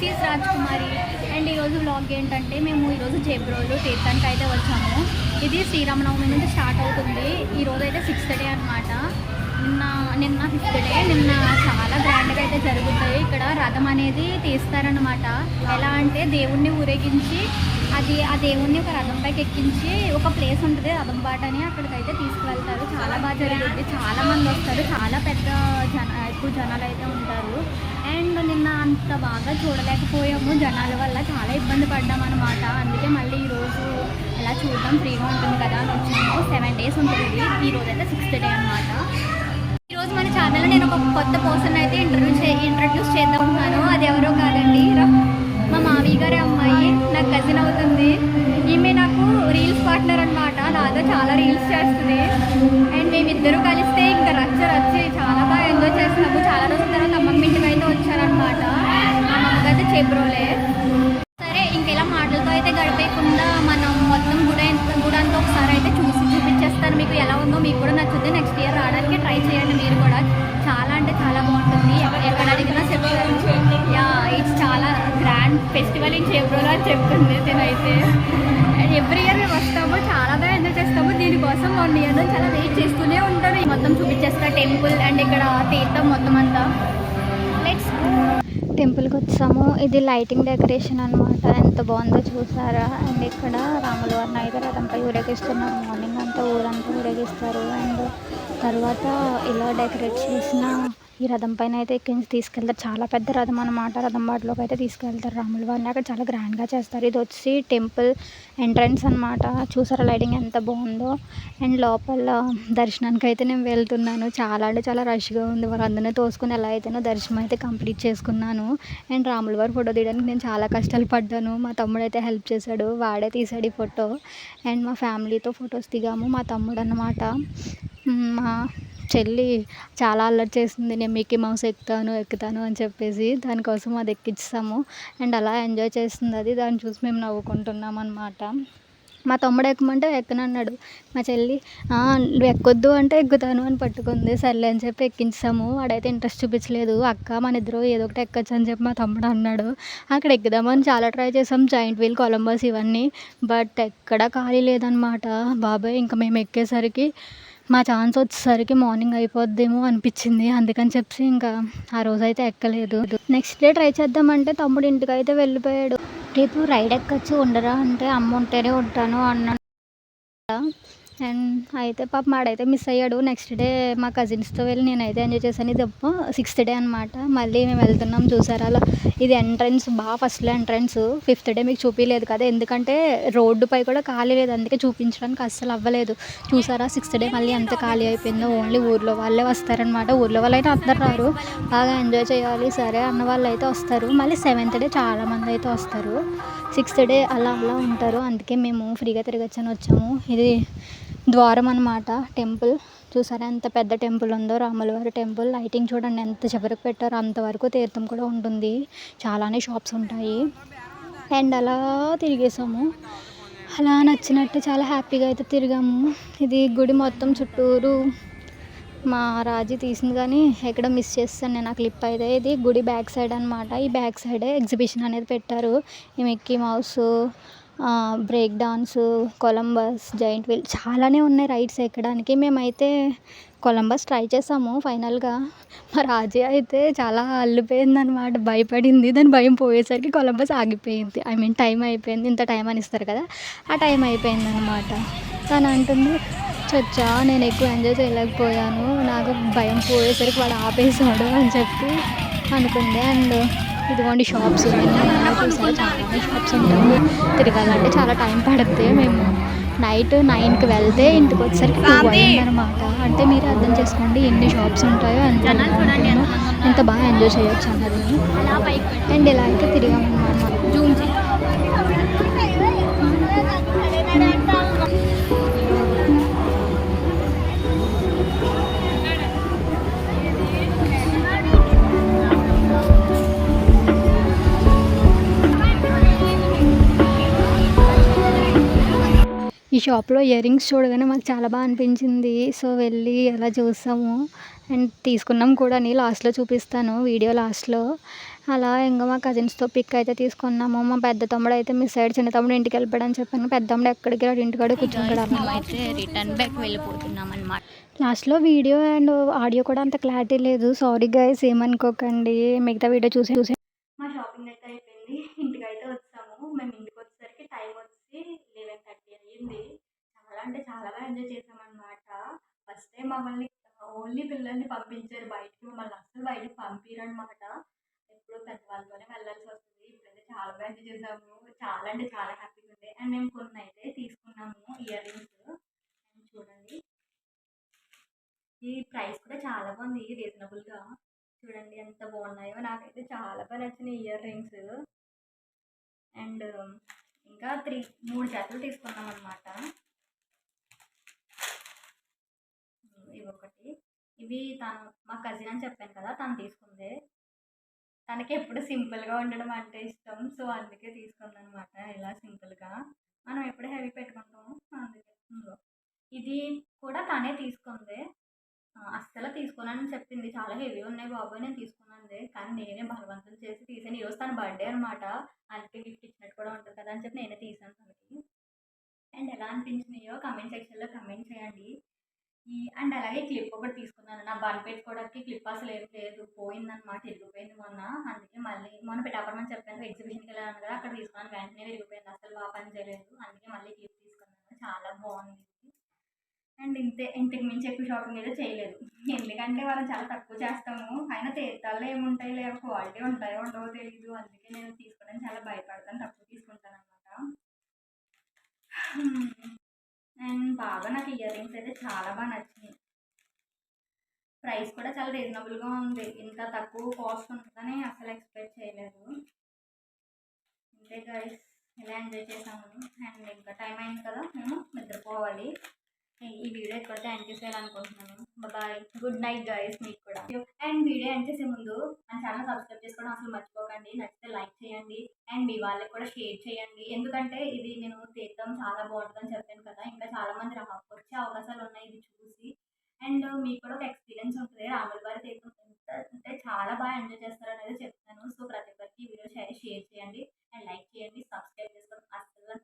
This is and ఈరోజు vlog ఏంటంటే మేము ఈరోజు జేబ్రోలు తీర్థానికి అయితే వచ్చాము. ఇది శ్రీరామనవమి నుంచి స్టార్ట్ అవుతుంది. ఈరోజు అయితే సిక్స్త్ డే అనమాట నిన్న నిన్న ఫిఫ్త్ డే నిన్న చాలా గ్రాండ్గా అయితే జరుగుతాయి. ఇక్కడ రథం అనేది తీస్తారనమాట ఎలా అంటే దేవుణ్ణి ఊరేగించి అది ఆ దేవుణ్ణి ఒక రథం పైకి ఎక్కించి ఒక ప్లేస్ ఉంటుంది రథం బాట అని అక్కడికైతే తీసుకువెళ్తారు. చాలా బాగా జరుగుతుంది చాలా మంది వస్తారు. చాలా పెద్ద జన ఎక్కువ జనాలు అయితే ఉంటారు. అండ్ నిన్న అంత బాగా చూడలేకపోయాము. జనాల వల్ల చాలా ఇబ్బంది పడ్డాం అనమాట అందుకే మళ్ళీ ఈరోజు ఎలా చూడడం ఫ్రీగా ఉంటుంది కదా అని వచ్చాము సెవెన్ డేస్ ఉంటుంది. ఈ రోజు అయితే సిక్స్త్ డే అనమాట ఈరోజు మన ఛానల్లో నేను ఒక కొత్త పర్సన్ అయితే ఇంటర్వ్యూ చే ఇంట్రడ్యూస్ చేద్దామన్నాను అది ఎవరో కాదండి. మా మామయ్య గారి అమ్మాయి. నాకు కజిన్ అవుతుంది. ఈమె నాకు రీల్స్ పార్ట్నర్ అనమాట నాతో చాలా రీల్స్ చేస్తుంది. అండ్ మేమిద్దరూ కలిస్తే ఇంకా రచ్చ రచ్చి చాలా బాగా ఎంజాయ్ చేస్తున్నాము చాలా రోజుల తర్వాత అమ్మమ్మ ఇంటికి అయితే వచ్చారనమాట మా ఫిబ్రోలే సరే ఇంకెలా మాటలతో అయితే గడిపేయకుండా మనం మొత్తం గుడ గుడంతా ఒకసారి అయితే చూసి చూపించేస్తాను. మీకు ఎలా ఉందో మీకు కూడా నచ్చుద్ది. నెక్స్ట్ ఇయర్ రావడానికి ట్రై చేయండి మీరు కూడా. చాలా అంటే చాలా బాగుంటుంది. ఎక్కడ అడిగినా చెప్తారు. యా ఇట్స్ చాలా గ్రాండ్ ఫెస్టివల్ ఇన్ ఫిబ్రోలో అని చెప్తుంది నేనైతే. ఎవ్రీ ఇయర్ మేము వస్తాము. చాలా బాగా ఎంజాయ్ చేస్తాము. దీనికోసం వన్ ఇయర్ నుంచి చాలా వెయిట్ చేస్తూనే ఉంటాను. మొత్తం చూపించేస్తా టెంపుల్ అండ్ ఇక్కడ తీర్థం మొత్తం అంతా. లెట్స్ టెంపుల్కి వచ్చాము. ఇది లైటింగ్ డెకరేషన్ అనమాట ఎంత బాగుందో చూసారా? అండ్ ఇక్కడ రాముల వారిని అయితే రథంపై ఊరేగిస్తున్నారు. మార్నింగ్ అంతా ఊరంతా ఊరేగిస్తారు. అండ్ తర్వాత ఇలా డెకరేట్ చేసిన ఈ రథం పైన అయితే ఎక్కించి తీసుకెళ్తారు. చాలా పెద్ద రథం అనమాట రథం బాటలోకి అయితే తీసుకెళ్తారు. రాముల వారిని అక్కడ చాలా గ్రాండ్గా చేస్తారు. ఇది వచ్చి టెంపుల్ ఎంట్రన్స్ అనమాట చూసారా లైటింగ్ ఎంత బాగుందో? అండ్ లోపల దర్శనానికి అయితే నేను వెళ్తున్నాను. చాలా అంటే చాలా రష్గా ఉంది. వాళ్ళందరినీ తోసుకుని ఎలా అయితేనో దర్శనం అయితే కంప్లీట్ చేసుకున్నాను. అండ్ రాముల వారి ఫోటో తీయడానికి నేను చాలా కష్టాలు పడ్డాను. మా తమ్ముడు అయితే హెల్ప్ చేశాడు. వాడే తీసాడు ఈ ఫోటో అండ్ మా ఫ్యామిలీతో ఫొటోస్ దిగాము. మా తమ్ముడు అన్నమాట. మా చెల్లి చాలా అల్లరి చేసింది. నేను మిక్కీ మౌస్ ఎక్కుతాను ఎక్కుతాను అని చెప్పేసి దానికోసం అది ఎక్కిస్తాము అండ్ అలా ఎంజాయ్ చేస్తుంది అది. దాన్ని చూసి మేము నవ్వుకుంటున్నాం అనమాట మా తమ్ముడు ఎక్కమంటే ఎక్కనన్నాడు మా చెల్లి నువ్వు ఎక్కొద్దు అంటే ఎక్కుతాను అని పట్టుకుంది. సర్లే అని చెప్పి ఎక్కించాము వాడైతే ఇంట్రెస్ట్ చూపించలేదు. అక్క మన ఇద్దరు ఏదో ఒకటి ఎక్కొచ్చు అని చెప్పి మా తమ్ముడు అన్నాడు. అక్కడ ఎక్కుదామని చాలా ట్రై చేసాం. జాయింట్ వీల్ కొలంబస్ ఇవన్నీ. బట్ ఎక్కడ ఖాళీ లేదనమాట బాబాయ్ ఇంకా మేము ఎక్కేసరికి మా ఛాన్స్ వచ్చేసరికి మార్నింగ్ అయిపోద్దేమో అనిపించింది. అందుకని చెప్పి ఇంకా ఆ రోజు అయితే ఎక్కలేదు. నెక్స్ట్ డే ట్రై చేద్దామంటే తమ్ముడు ఇంటికి అయితే వెళ్ళిపోయాడు. రేపు రైడ్ ఎక్కచ్చు ఉండరా అంటే అమ్మ ఉంటేనే ఉంటాను అన్నాను అండ్ అయితే పాప మాడైతే మిస్ అయ్యాడు. నెక్స్ట్ డే మా కజిన్స్తో వెళ్ళి నేనైతే ఎంజాయ్ చేశాను. ఇది సిక్స్త్ డే అనమాట మళ్ళీ మేము వెళ్తున్నాం చూసారా? అలా ఇది ఎంట్రన్స్ బాగా ఫస్ట్లో ఎంట్రన్స్. ఫిఫ్త్ డే మీకు చూపించలేదు కదా. ఎందుకంటే రోడ్డుపై కూడా ఖాళీ లేదు. అందుకే చూపించడానికి అస్సలు అవ్వలేదు. చూసారా? సిక్స్త్ డే మళ్ళీ ఎంత ఖాళీ అయిపోయిందో. ఓన్లీ ఊర్లో వాళ్ళే వస్తారనమాట ఊర్లో వాళ్ళు అయితే అందరు రారు. బాగా ఎంజాయ్ చేయాలి. సరే అన్న వాళ్ళు అయితే వస్తారు. మళ్ళీ సెవెంత్ డే చాలామంది అయితే వస్తారు. సిక్స్త్ డే అలా అలా ఉంటారు. అందుకే మేము ఫ్రీగా తిరగచ్చని వచ్చాము. ఇది ద్వారం అనమాట టెంపుల్. చూసారా ఎంత పెద్ద టెంపుల్ ఉందో రాములవారి టెంపుల్. లైటింగ్ చూడండి ఎంత చివరికి పెట్టారో అంతవరకు తీర్థం కూడా ఉంటుంది. చాలానే షాప్స్ ఉంటాయి. అండ్ అలా తిరిగేసాము. అలా నచ్చినట్టు చాలా హ్యాపీగా అయితే తిరిగాము. ఇది గుడి మొత్తం చుట్టూరు మా రాజీ తీసింది కానీ ఎక్కడ మిస్ చేస్తాను నేను ఆ క్లిప్ అయితే. ఇది గుడి బ్యాక్ సైడ్ అనమాట ఈ బ్యాక్ సైడే ఎగ్జిబిషన్ అనేది పెట్టారు. ఈ Mickey Mouse break dance Columbus giant wheel చాలానే ఉన్నాయి రైడ్స్ ఎక్కడానికి. మేమైతే కొలంబస్ ట్రై చేసాము ఫైనల్గా మా రాజీ అయితే చాలా అల్లిపోయింది అనమాట భయపడింది. దాని భయం పోయేసరికి కొలంబస్ ఆగిపోయింది. ఐ మీన్ టైం అయిపోయింది. ఇంత టైం అని ఇస్తారు కదా. ఆ టైం అయిపోయింది అనమాట తను అంటుంది చచ్చా నేను ఎక్కువ ఎంజాయ్ చేయలేకపోయాను. నాకు భయం పోయేసరికి వాడు ఆపేసాడు అని చెప్పి అనుకుంది. అండ్ ఇదిగోండి షాప్స్ చూసారు చాలా షాప్స్ ఉంటాయి తిరగాలంటే చాలా టైం పడుతుంది మేము నైట్ నైన్కి వెళ్తే ఇంటికి వచ్చేసరికి టూ అనమాట అంటే మీరు అర్థం చేసుకోండి ఎన్ని షాప్స్ ఉంటాయో ఎంత ఎంత బాగా ఎంజాయ్ చేయొచ్చు అన్నది. అండ్ ఇలా అయితే తిరిగామన్నమాట. ఈ షాప్లో ఇయర్ రింగ్స్ చూడగానే మాకు చాలా బాగా అనిపించింది. సో వెళ్ళి అలా చూసాము. అండ్ తీసుకున్నాం కూడా లాస్ట్లో చూపిస్తాను వీడియో లాస్ట్లో. అలా ఇంకా మా కజిన్స్తో పిక్ అయితే తీసుకున్నాము. మా పెద్ద తమ్ముడు అయితే మిస్ అయ్యాడు చిన్న తమ్ముడు ఇంటికి వెళ్ళిపోయాడు అని చెప్పాను. పెద్ద తమ్ముడు ఎక్కడికి రాడు ఇంటికాడే అయితే రిటర్న్ బ్యాక్ వెళ్ళిపోతున్నాం అనమాట లాస్ట్లో వీడియో అండ్ ఆడియో కూడా అంత క్లారిటీ లేదు. సారీ గైస్ ఏమనుకోకండి. మిగతా వీడియో చూసి చూసి మా షాపింగ్ అయితే అయిపోయింది ఇంటికి అయితే వచ్చాము మేము ఇంటికి వచ్చేసరికి టైం వచ్చి లెవెన్ థర్టీ అయ్యింది చాలా అంటే చాలా బాగా ఎంజాయ్ చేసామన్నమాట ఫస్ట్ టైం మమ్మల్ని ఓన్లీ పిల్లల్ని పంపించారు బయటికి మమ్మల్ని అసలు బయటకు పంపించారనమాట ఎప్పుడు పెద్దవాళ్ళతోనే వెళ్ళాల్సి వస్తుంది ఇప్పుడైతే చాలా బాగా ఎంజాయ్ చేసాము. చాలా అంటే చాలా హ్యాపీగా ఉంది అండ్ మేము కొన్ని అయితే తీసుకున్నాము ఇయర్ రింగ్స్. చూడండి. ఈ ప్రైస్ కూడా చాలా బాగుంది. రీజనబుల్గా. చూడండి ఎంత బాగున్నాయో. నాకైతే చాలా బాగా నచ్చినాయి ఇయర్ రింగ్స్. అండ్ ఇంకా త్రీ మూడు జతలు తీసుకున్నాం అనమాట ఇవి ఒకటి. ఇవి తను మా కజిన్ అని చెప్పాను కదా తను తీసుకుంది. తనకి ఎప్పుడు సింపుల్గా ఉండడం అంటే ఇష్టం. సో అందుకే తీసుకుంది అనమాట ఇలా సింపుల్గా. మనం ఎప్పుడు హెవీ పెట్టుకుంటాము అందుకే. ఇది కూడా తనే తీసుకుంది. అస్సలు తీసుకోనని చెప్పింది. చాలా హెవీ ఉన్నాయి బాబు నేను తీసుకున్నాను కానీ నేనే బలవంతం చేసి తీసాను ఈరోజు తన బర్త్డే అనమాట అందుకే గిఫ్ట్ ఇచ్చినట్టు కూడా ఉంటుంది కదా అని చెప్పి నేనే తీసాను తనకి. అండ్ ఎలా అనిపించినాయో కమెంట్ సెక్షన్లో కమెంట్ చేయండి. అండ్ అలాగే క్లిప్ ఒకటి తీసుకున్నాను. నా బన్ పెట్టుకోవడానికి క్లిప్ అసలు ఏం లేదు. పోయిందనమాట విరిగిపోయింది మొన్న. అందుకే మళ్ళీ మొన్న పెట్టాపరమని చెప్పాను ఎగ్జిబిషన్కి వెళ్ళాను కదా అక్కడ తీసుకున్నాను. వెంటనే విరిగిపోయింది అసలు బాగా పని చేయలేదు. అందుకే మళ్ళీ క్లిప్ తీసుకున్నాను. చాలా బాగుంది. అండ్ ఇంతే ఇంతకు మించి ఎక్కువ షాపింగ్ అయితే చేయలేదు. ఎందుకంటే మనం చాలా తక్కువ చేస్తాము. అయినా తీర్థాల్లో ఏముంటాయి లేవు. క్వాలిటీ ఉంటాయో ఉండవో తెలియదు అందుకే నేను తీసుకోవడానికి చాలా భయపడతాను. తక్కువ తీసుకుంటాను అనమాట అండ్ బాగా నాకు ఇయర్ రింగ్స్ అయితే చాలా బాగా నచ్చినాయి. ప్రైస్ కూడా చాలా రీజనబుల్గా ఉంది. ఇంత తక్కువ కాస్ట్ ఉంటుందని అసలు ఎక్స్పెక్ట్ చేయలేదు. అంతే గైస్ ఇలా ఎంజాయ్ చేసాము అండ్ ఇంకా టైం అయింది కదా మేము నిద్రపోవాలి. ఈ వీడియో ఇక్కడితో ఎండ్ చేసేయాలనుకుంటున్నాను. బాయ్ గుడ్ నైట్ గాయస్ మీకు కూడా. అండ్ వీడియో ఎండ్ చేసే ముందు మన ఛానల్ సబ్స్క్రైబ్ చేసుకోవడం అసలు మర్చిపోకండి. నచ్చితే లైక్ చేయండి. అండ్ మీ వాళ్ళకి కూడా షేర్ చేయండి. ఎందుకంటే ఇది నేను తీర్థం చాలా బాగుంటుందని చెప్పాను కదా. ఇంకా చాలా మంది వచ్చే అవకాశాలు ఉన్నాయి ఇది చూసి. అండ్ మీకు కూడా ఒక ఎక్స్పీరియన్స్ ఉంటుంది. రాముల వారి తీర్థం అంటే చాలా బాగా ఎంజాయ్ చేస్తారు అనేది చెప్తాను. సో ప్రతి ఒక్కరికి వీడియో షేర్ చేయండి. అండ్ లైక్ చేయండి. సబ్స్క్రైబ్ చేసుకోవడం అసలు